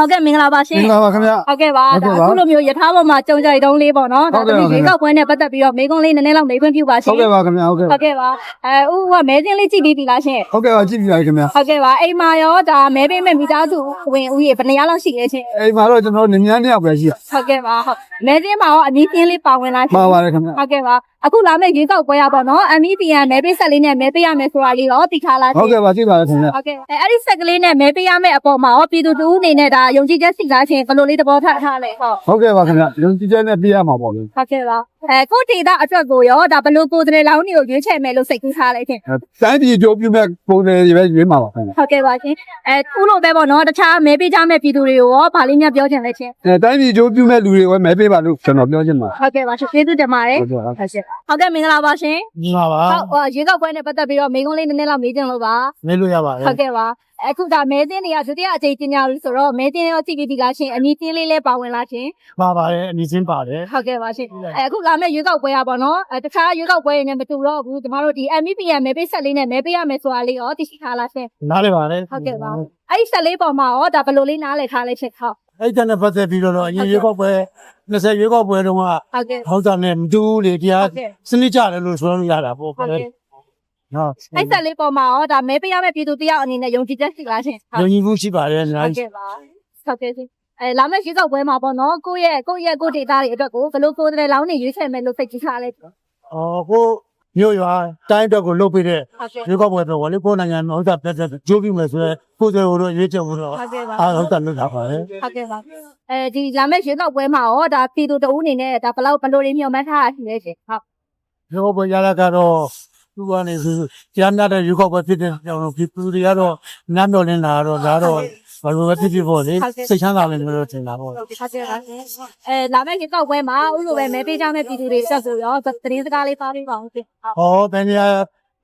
ဟုတ်ကဲ့မင်္ဂလာပါရှင်မင်္ဂလာပါခင်ဗျဟုတ်ကဲ့ပါဟုတ်ကဲ့ဒါပါအခုလိုမျိုးယထာပေါ်မှာကြုံကြိုက်တုံးလေးပေါ့နော်ဟုဒါတ်တကဲ့မီဟုတ်ကဲ့ရေကောက်ပွဲနဲ့ပတ်သက်ပြီးတော့မိကုံးလေးနည်းနည်းလောက်မေးခွန်းပြုပါရှင်ဟုတ်ကဲ့ပါခင်ဗျဟုတ်ကဲ့ဟုတ်ကဲ့ပါအဲဥကမဲစင်းလေးကြည့်ပြီးပြီလားရှင်ဟုတ်ကဲ့ပါကြည့်ပြပါခင်ဗျဟုတ်ကဲ့ပါအိမ်မှာရောဒါမဲပေးမဲ့မိသားစုဝင်ဦးရေဘယ်နှစ်ယောက်လောက်ရှိလဲရှင်အိမ်မှာတော့ကျွန်တော်နည်းနည်းနှစ်ယောက်ပဲရှိရဟုတ်ကဲ့ပါဟုတ်မဲစင်းမှာရောအမီးစင်းလေးပါဝင်လားရှင်မှာပါတယ်ခင်ဗျဟုတ်ကဲ့ပါအခုလာမယ့်ရေကောက်ပွဲရပါတော့ MEPN မဲပေးဆက်လေးနဲ့မဲပေးရမယ်ဆိုတာလေးတော့သိထားလားဟုတ်ကဲ့ပါကြည့်ပါခင်ဗျဟုတ်ကဲ့အဲအဲ့ဒီဆက်ကလေးနဲ့မဲပေးရမယ့်အပေါ်မှာရောပြည်သူတူအနေနဲ့ဒါယုံကြည်ချက်စိတ်ထားခြင်းဘယ်လိုလေးသဘောထားထားလဲဟုတ်ဟုတ်ကဲ့ပါခင်ဗျရုံကြည့်ချက်နဲ့ပြရမှာပေါ့လေဟုတ်ကဲ့ပါ အဲကိုဒေတာအတွက်ကိုရောဒါဘယ်လိုကိုယ်တိုင်လောင်းတွေကိုရွေးချယ်မယ်လို့စိတ်ကူးထားလိုက်ခြင်းတိုင်းပြည်ကြိုးပြုမဲ့ပုံစံတွေပဲရွေးမှာပါခင်ဗျဟုတ်ကဲ့ပါရှင်အဲခုလိုပဲပေါ့နော်တခြားမဲပေးကြမဲ့ပြည်သူတွေကိုရောဗာလေးများပြောချင်လဲချင်းအဲတိုင်းပြည်ကြိုးပြုမဲ့လူတွေပဲမဲပေးပါလို့ကျွန်တော်ပြောချင်ပါဟုတ်ကဲ့ပါရှင်ကျေးဇူးတင်ပါတယ်ဟုတ်ကဲ့ပါဟုတ်ရှင်ဟုတ်ကဲ့မင်္ဂလာပါရှင်ညီပါပါဟုတ်ဟိုရေကောက်ပွဲနဲ့ပတ်သက်ပြီးတော့မိကုံးလေးနည်းနည်းလောက်မေးချင်လို့ပါမေးလို့ရပါတယ်ဟုတ်ကဲ့ပါ အခုဒါမဲတင်းတွေကဒုတိယအကြိမ်ကျင်းညာလို့ဆိုတော့မဲတင်းရောကြည့်ပြီးပြီလားရှင်အနီးတင်းလေးလည်းပါဝင်လားရှင်ပါပါတယ်အနည်းချင်းပါတယ်ဟုတ်ကဲ့ပါရှင်အဲအခုလာမယ့်ရွေးကောက်ပွဲရပါတော့အဲတခြားရွေးကောက်ပွဲတွေနဲ့မတူတော့ဘူးကျမတို့ဒီ MEPN မဲပေးဆက်လေးနဲ့မဲပေးရမယ်ဆိုတာလေးရောသိရှိထားလားရှင်နားလည်ပါတယ်ဟုတ်ကဲ့ပါအဲ့ဒီဆက်လေးပေါ်မှာရောဒါဘယ်လိုလေးနားလည်ထားလဲရှင်ဟုတ်အဲ့ဒါနဲ့ပတ်သက်ပြီးတော့အရင်ရွေးကောက်ပွဲ20ရွေးကောက်ပွဲတုန်းကဟုတ်ကဲ့ဟောက်တာနဲ့မတူဘူးလေတရားဟုတ်ကဲ့စနစ်ကြတယ်လို့ဆိုလို့ရတာပေါ့ဟုတ်ကဲ့ နော်အဲ့ဆက်လေးပေါ်မှာရောဒါမဲပေးရမယ့်ပြည်သူတယောက်အနေနဲ့ယုံကြည်ချက်ရှိလားရှင်ဟုတ်ယုံကြည်မှုရှိပါတယ်နားဟုတ်ကဲ့ပါဟုတ်ကဲ့ရှင်အဲလာမယ့်ရွေးကောက်ပွဲမှာပေါ့နော်ကိုယ့်ရဲ့ကိုယ့်ရဲ့ကိုယ့်ဒေတာတွေအတွက်ကိုဘယ်လိုကိုယ်တိုင်လောင်းနေရွေးချယ်မယ်လို့စိတ်ကြီးထားလဲဟုတ်အော်ကိုမြို့ရွာတိုင်းအတွက်ကိုလုပ်ပေးတဲ့ကဲ့ရွေးကောက်ပွဲတော့ဝလေကိုနိုင်ငံမှာဥစ္စာပြတ်တဲ့ကြိုးပြီးမယ်ဆိုတော့ကိုယ်တော်တို့ရွေးချယ်ဖို့တော့ဟုတ်ကဲ့ပါအားလုံးတက်လို့ထားပါတယ်ဟုတ်ကဲ့ပါအဲဒီလာမယ့်ရွေးကောက်ပွဲမှာရောဒါပြည်သူတအုပ်အနေနဲ့ဒါဘယ်လောက်ဘယ်လိုတွေမျှော်မှန်းထားရရှိလဲရှင်ဟုတ်ရွေးကောက်ပွဲရလာကတော့ သူကနေဆိုကြားနာတဲ့ရွေးကောက်ပွဲဖြစ်တဲ့ကြောင့်ပြည်သူတွေကတော့နားမျောလင်းတာတော့ဒါတော့ဘာလို့ပဲဖြစ်ဖြစ်ပေါ့လေစိတ်ချမ်းသာတယ်လို့ထင်တာပေါ့ဟုတ်ကဲ့ပါရှင်အဲလာမယ့်ရွေးကောက်ပွဲမှာဥလိုပဲမဲပေးကြမယ့်ပြည်သူတွေဆက်ဆိုရောသတင်းစကားလေးပါပေးပါဦးရှင်ဟုတ်ဟောတန်ရာ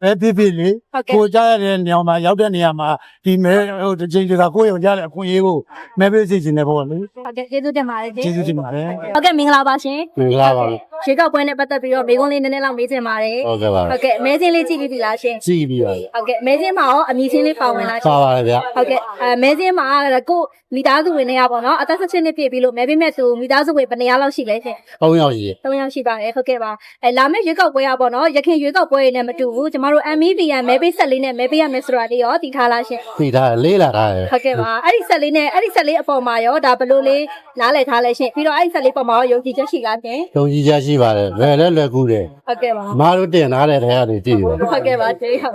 ပဲဖြစ်ဖြစ်လေဟုတ်ကဲ့ကိုကြားရတဲ့နေရာမှာရောက်တဲ့နေရာမှာဒီမဲဟိုတစ်ချိန်တခါကိုရုံကြတဲ့အခွင့်အရေးကိုမဲပေးစီခြင်းနဲ့ပေါ့လေဟုတ်ကဲ့ကျေးဇူးတင်ပါတယ်ရှင်ကျေးဇူးတင်ပါတယ်ဟုတ်ကဲ့မင်္ဂလာပါရှင်မင်္ဂလာပါ ရွေးကောက်ပွဲနဲ့ပတ်သက်ပြီးတော့မိကုန်းလေးနည်းနည်းလောက်မေးချင်ပါတယ်ဟုတ်ကဲ့ပါဟုတ်ကဲ့မဲစင်းလေးကြည့်ပြီးပြီလားရှင်ကြည့်ပြီးပါပြီဟုတ်ကဲ့မဲစင်းမှာရောအမည်ချင်းလေးပါဝင်လားရှင်ပါပါတယ်ဗျာဟုတ်ကဲ့အဲမဲစင်းမှာကိုမိသားစုဝင်တွေကပေါ့နော်အသက်16နှစ်ပြည့်ပြီလို့မဲပေးမဲ့သူမိသားစုဝင်ဘယ်နှစ်ယောက်လောက်ရှိလဲရှင်၃ယောက်ရှိတယ်3ယောက်ရှိပါတယ်ဟုတ်ကဲ့ပါအဲလာမယ့်ရွေးကောက်ပွဲရပေါ့နော်ရခင်ရွေးကောက်ပွဲတွေနဲ့မတူဘူးကျမတို့ MEVN မဲပေးဆက်လေးနဲ့မဲပေးရမယ်ဆိုတာလေးရောတည်ထားလားရှင်သိထားတယ်လေးလာထားတယ်ဟုတ်ကဲ့ပါအဲ့ဒီဆက်လေးနဲ့အဲ့ဒီဆက်လေးအပေါ်မှာရောဒါဘယ်လိုလေးနားလည်ထားလဲရှင်ပြီးတော့အဲ့ဒီဆက်လေးပေါ်မှာရောယုံကြည်ချက်ရှိလားရှင်ယုံကြည်ချက်ရှိပါတယ်လွယ်လဲလွယ်ကူတယ်ဟုတ်ကဲ့ပါအမားတို့တင်ထားတဲ့ထဲကနေကြည့်ရောဟုတ်ကဲ့ပါကျေးဟုတ်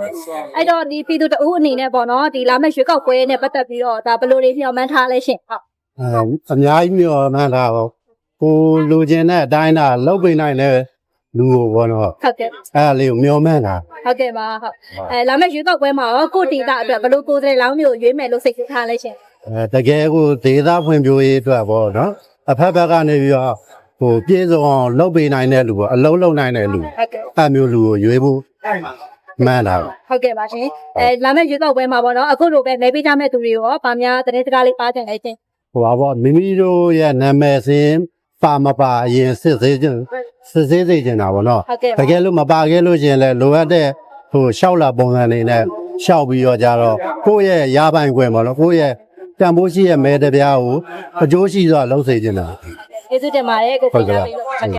အဲ့တော့ဒီပြည်သူတအုပ်အနေနဲ့ပေါ့နော်ဒီလာမယ့်ရွေးကောက်ပွဲနဲ့ပတ်သက်ပြီးတော့ဒါဘယ်လိုလေးမျှော်မှန်းထားလဲရှင်ဟုတ်အဲအများကြီးမျှော်မှန်းထားပါကိုလူကျင်တဲ့အတိုင်းသာလှုပ်ပိနိုင်တဲ့လူကိုဘောနော်ဟုတ်ကဲ့အဲ့ဒါလေးကိုမျှော်မှန်းတာဟုတ်ကဲ့ပါဟုတ်အဲလာမယ့်ရွေးကောက်ပွဲမှာရောကိုတီတာအတွက်ဘယ်လိုကိုယ်စားလှယ်လောင်းမျိုးရွေးမယ်လို့စိတ်ကူးထားလဲရှင်အဲတကယ်ကိုဒေသဖွံ့ဖြိုးရေးအတွက်ဘောနော်အဖက်ဖက်ကနေပြီးတော့ ဟိုပြေဆုံးအောင်လှုပ်ပိနိုင်တဲ့လူပေါ့အလုံးလုံးနိုင်တဲ့လူဟုတ်ကဲ့အဲ့မျိုးလူကိုရွေးဖို့မှန်းတာပါဟုတ်ကဲ့ပါရှင်အဲလာမယ့်ရွေးကောက်ပွဲမှာပေါ့နော်အခုလိုပဲမဲပေးကြမဲ့သူတွေရောဗာများသတင်းစကားလေးပါကြတယ်ရှင်ဟိုပါပေါ့မိမိတို့ရဲ့နာမည်စင်းပါမပါအရင်စစ်သေးခြင်းစစ်သေးသေးခြင်းတာပေါ့နော်ဟုတ်ကဲ့တကယ်လို့မပါခဲ့လို့ရှရင်လဲလိုအပ်တဲ့ဟိုရှောက်လာပုံစံလေးနဲ့ရှောက်ပြီးတော့ကြတော့ကိုယ့်ရဲ့ရပိုင်ခွင့်ပေါ့နော်ကိုယ့်ရဲ့တန်ဖိုးရှိရဲ့မဲတပြားကိုအကျိုးရှိစွာလှုပ်စေခြင်းတာ ကျေးဇူးတင်ပါတယ်ကိုဟုတ်ကဲ့ပါဟုတ်ကဲ့